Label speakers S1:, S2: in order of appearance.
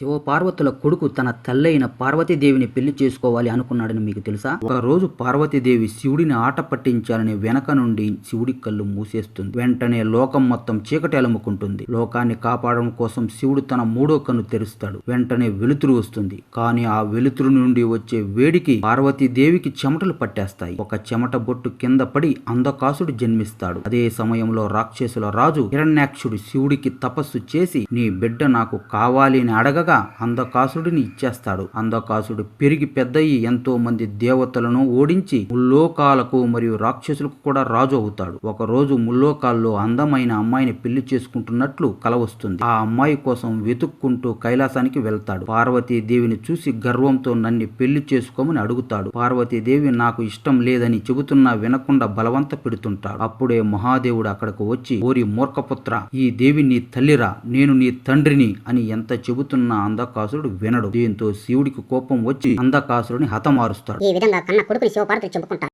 S1: శివపార్వతుల కొడుకు తన తల్లైన పార్వతీదేవిని పెళ్ళి చేసుకోవాలి అనుకున్నాడని మీకు తెలుసా? ఒక రోజు పార్వతీదేవి శివుడిని ఆట పట్టించాలని వెనక నుండి శివుడి కళ్ళు మూసేస్తుంది. వెంటనే లోకం మొత్తం చీకటి అలుముకుంటుంది. లోకాన్ని కాపాడడం కోసం శివుడు తన మూడో కన్ను తెరుస్తాడు. వెంటనే వెలుతురు వస్తుంది. కానీ ఆ వెలుతురు నుండి వచ్చే వేడికి పార్వతీదేవికి చెమటలు పట్టేస్తాయి. ఒక చెమట బొట్టు కింద పడి అందకాసుడు జన్మిస్తాడు. అదే సమయంలో రాక్షసుల రాజు హిరణ్యాక్షుడు శివుడికి తపస్సు చేసి నీ బిడ్డ నాకు కావాలి అని అడగగా అంధకాసుడిని ఇచ్చేస్తాడు. అంధకాసుడు పెరిగి పెద్దయి ఎంతో మంది దేవతలను ఓడించి ముల్లోకాలకు మరియు రాక్షసులకు కూడా రాజు అవుతాడు. ఒక రోజు ముల్లోకాల్లో అందమైన అమ్మాయిని పెళ్ళి చేసుకుంటున్నట్లు కల వస్తుంది. ఆ అమ్మాయి కోసం వెతుక్కుంటూ కైలాసానికి వెళ్తాడు. పార్వతీదేవిని చూసి గర్వంతో నన్ను పెళ్ళి చేసుకోమని అడుగుతాడు. పార్వతీదేవి నాకు ఇష్టం లేదని చెబుతున్నా వినకుండా బలవంత పెడుతుంటాడు. అప్పుడే మహాదేవుడు అక్కడకు వచ్చి ఓరి మూర్ఖపుత్ర ఈ దేవి నీ తల్లిరా నేను నీ తండ్రిని అని ఎంత చెబుతున్నా అంధకాసురుడు వినడు. దీంతో శివుడికి కోపం వచ్చి అంధకాసురుని హతమారుస్తాడు.
S2: ఈ విధంగా కన్న కొడుకుని శివపార్వతులు చెప్పుకుంటారు